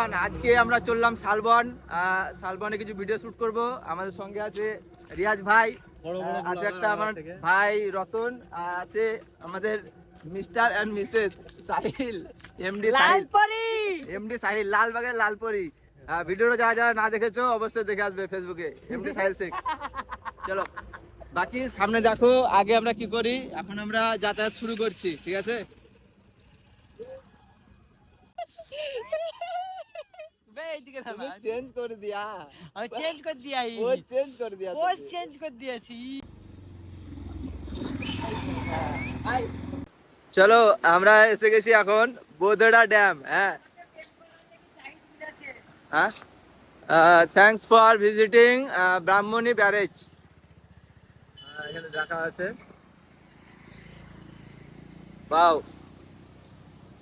Everyone আজকে আমরা চললাম শালবন। শালবনে কিছু ভিডিও শুট করব। আমাদের সঙ্গে আছে রিয়াজ ভাই আছে একটা আমার ভাই রতন আর আছে আমাদের Mr and Mrs Sahil MD Sahil. MD Sahil লালবাগের Lalpari. ভিডিওটা যারা যারা না দেখেছ অবশ্যই দেখে আসবে ফেসবুকে এমডি সাহিল শেখ। চলো বাকি সামনে দেখো আগে আমরা কি করি? এখন আমরা যাতায়াত শুরু করছি ঠিক আছে? চেঞ্জ করে দিয়া। আমি চেঞ্জ করে দিয়াই। ও চেঞ্জ করে দিয়া পোজ চেঞ্জ করে দিয়েছি। চলো আমরা এসে গেছি এখন বোধড়া ড্যাম হ্যাঁ। হ্যাঁ? Thanks for visiting Brahmani barrage. এখানে দেখা আছে।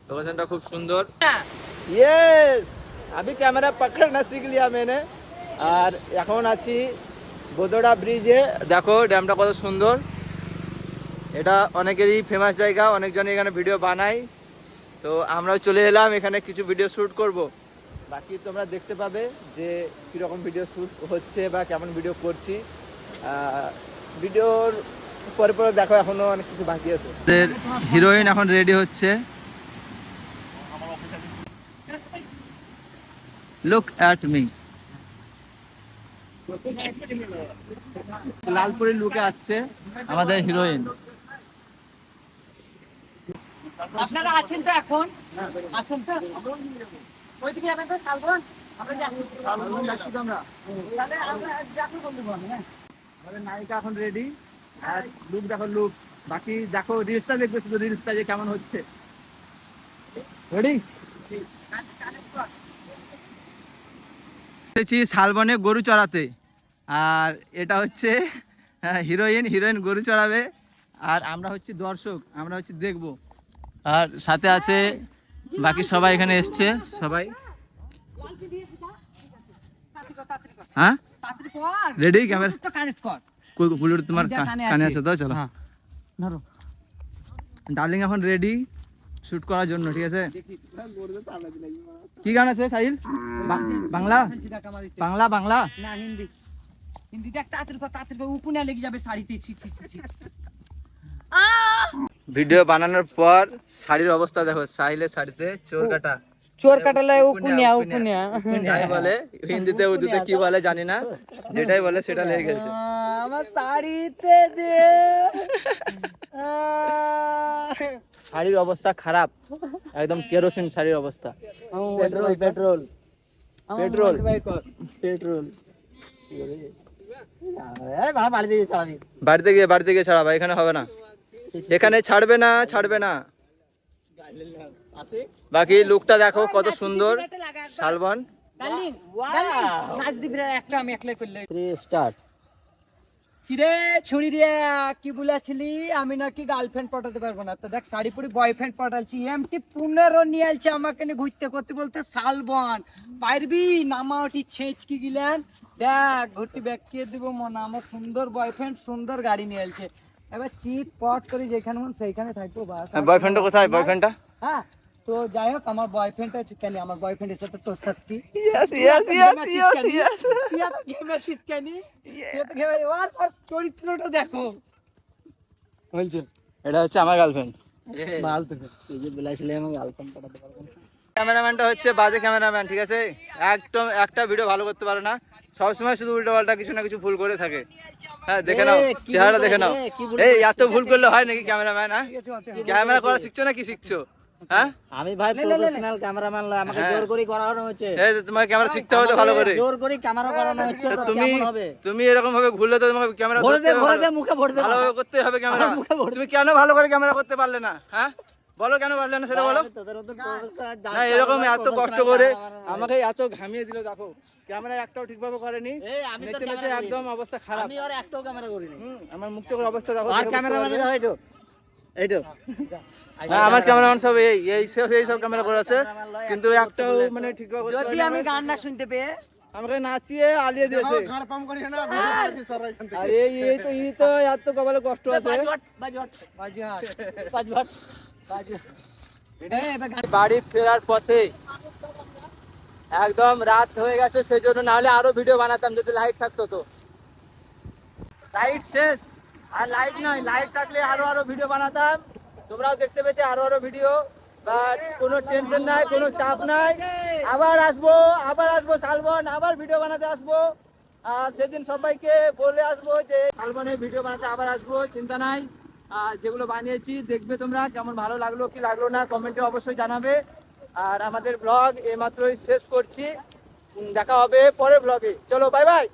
লোকেশনটা খুব সুন্দর। ইয়েস আমি ক্যামেরা পকড়না শিখ লিয়া মেনে আর এখন আছি বোদড়া ব্রিজে দেখো ড্যামটা কত সুন্দর এটা অনেকেরই ফেমাস জায়গা অনেকজনই এখানে ভিডিও বানায় তো আমরাও চলে এলাম এখানে কিছু ভিডিও শ্যুট করব বাকি তোমরা দেখতে পাবে যে কীরকম ভিডিও শ্যুট হচ্ছে বা কেমন ভিডিও করছি ভিডিওর পরে পরে দেখো এখনও অনেক কিছু বাকি আছে হিরোইন এখন রেডি হচ্ছে। লুক অ্যাট মি লালপুরের লুকে আসছে আমাদের হিরোইন আপনারা আছেন তো এখন? আছেন তো? ওইদিকে যাবেন তো শালবন? আমরা যাচ্ছি। তাহলে আমরা যাচ্ছি বন্ধুগণ হ্যাঁ? নায়িকা এখন রেডি আর লুক দেখো লুক বাকি দেখো রিলসটা দেখবে শুধু রিলসটা যে কেমন হচ্ছে। রেডি এসেছি শালবনে গরু চড়াতে। আর এটা হচ্ছে হিরোইন হিরোইন গরু চড়াবে। আর আমরা হচ্ছে দর্শক আমরা হচ্ছে দেখব। আর সাথে আছে বাকি সবাই এখানে এসছে সবাই। হ্যাঁ? রেডি ক্যামেরা তোমার কানে আছে। তো চলো। হ্যাঁ। ডার্লিং এখন রেডি শুট করার জন্য ঠিক আছে? কি গান আছে সাহিল? বাংলা? বাংলা বাংলা? না হিন্দি। হিন্দিতে তাড়াতাড়ি তাড়াতাড়ি উকুনে লেগে যাবে শাড়িতে। ছি ছি ছি ছি। ভিডিও বানানোর পর শাড়ির অবস্থা দেখো সাহিলের শাড়িতে চোর কাটা। চোর কাটালে উকুনিয়া উকুনিয়া বলে হিন্দিতে উর্দুতে কি বলে জানি না যেটাই বলে সেটা লেগে গেছে। আমার শাড়িতে দে শাড়ির অবস্থা খারাপ। একদম কেরোসিন শাড়ির অবস্থা। Petrol petrol. পেট্রোল। পেট্রোল। বাড়িতে গিয়ে বাড়িতে গিয়ে ছাড়াবা এখানে হবে না। এখানে ছাড়বে না ছাড়বে না। বাকি লুকটা দেখো কত সুন্দর। শালবন। একটা আমি একলাই করলে। স্টার্ট কি রে ছুরি রে কি বলেছিলি? আমি নাকি গার্লফ্রেন্ড পটাতে পারব না। তো দেখ শাড়ি পরে বয়ফ্রেন্ড পটালছি এমটি পনেরো নিয়ে আলছে আমাকে নিয়ে ঘুরতে করতে বলতে শালবন। পারবি? নামা ওটি ছেঁচকি গিলেন। দেখ ঘুরতে ব্যাগকে দিব মনে আমার সুন্দর বয়ফ্রেন্ড সুন্দর গাড়ি নিয়ে আলছে এবার চিট পট করে যেখানে মন সেইখানে থাকব বাস। বয়ফ্রেন্ডটা কোথায়? বয়ফ্রেন্ডটা হ্যাঁ। তো যাই হোক আমার বয়ফ্রেন্ড আছে কেন আমার বয়ফ্রেন্ডের সাথে তোর সত্যি। Yes yes yes yes yes তুই এত গেম আছিস কেন তুই এত গেম ওর ওর চরিত্রটা দেখো। বলছে এটা হচ্ছে আমার গার্লফ্রেন্ড মাল তো তুই যে বলেছিলি আমি গার্লফ্রেন্ড পটাতে পারব ক্যামেরাম্যানটা হচ্ছে বাজে ক্যামেরাম্যান ঠিক আছে? একদম একটা ভিডিও ভালো করতে পারে না। সবসময় শুধু উল্টো পাল্টা কিছু না কিছু ভুল করে থাকে। হ্যাঁ দেখে নাও দেখে নাও। এই এত ভুল করলে হয় নাকি ক্যামেরাম্যান হ্যাঁ। ক্যামেরা করা শিখছো না কি শিখছো? আমি ভাই। প্রফেশনাল ক্যামেরাম্যান আমাকে হ্যাঁ। জোর করে করানো হচ্ছে এই যে তোমাকে ক্যামেরা শিখতে হবে ভালো করে। জোর করে ক্যামেরা করানো হচ্ছে তো তো তুমি তুমি এরকম ভাবে ঘুরলে তো তোমাকে ক্যামেরা ভরে দে ভরে দে ভালো মুখে ভরে দে ভালোভাবে করতে হবে ক্যামেরা আমার মুখে ভরে দে। তুমি কেন ভালো করে ক্যামেরা করতে পারলে না হ্যাঁ? বলো কেন পারলে না সেটা বলো। আমি তোদের মতো professional না এরকম এত কষ্ট করে আমাকে এত ঘামিয়ে দিল দেখো। ক্যামেরা একটাও ঠিকভাবে করেনি। এই আমি তো নেচে নেচে একদম অবস্থা খারাপ। আমি আর একটাও ক্যামেরা করিনি। আমার মুখ অবস্থা দেখো আর আমার ক্যামেরাম্যান সব এই এই সব এই সব ক্যামেরা করে আছে। কিন্তু একটাও মানে যদি আমি গান না শুনতে পেয়ে। আমাকে নাচিয়ে আলিয়ে দিয়েছে। আরে এই তো এই তো এত কপালে কষ্ট আছে। বাড়ি ফেরার পথে একদম রাত হয়ে গেছে সেই জন্য না হলে আরও ভিডিও বানাতাম যদি লাইট থাকতো তো। লাইট শেষ। আর লাইট নয় লাইট থাকলে আরও আরও ভিডিও বানাতাম। তোমরাও দেখতে পেতে আরও আরও ভিডিও বাট কোনো টেনশন নাই, কোনো চাপ নাই। আবার আসব আবার আসব শালবন, আবার ভিডিও বানাতে আসব। আর সেদিন সবাইকে বলে আসব যে শালবনের ভিডিও বানাতে আবার আসব, চিন্তা নাই। আর যেগুলো বানিয়েছি, দেখবে তোমরা কেমন ভালো লাগল, কি লাগল না কমেন্টে অবশ্যই জানাবে। আর আমাদের ব্লগ এইমাত্রই শেষ করছি। দেখা হবে পরের ব্লগে চলো বাই বাই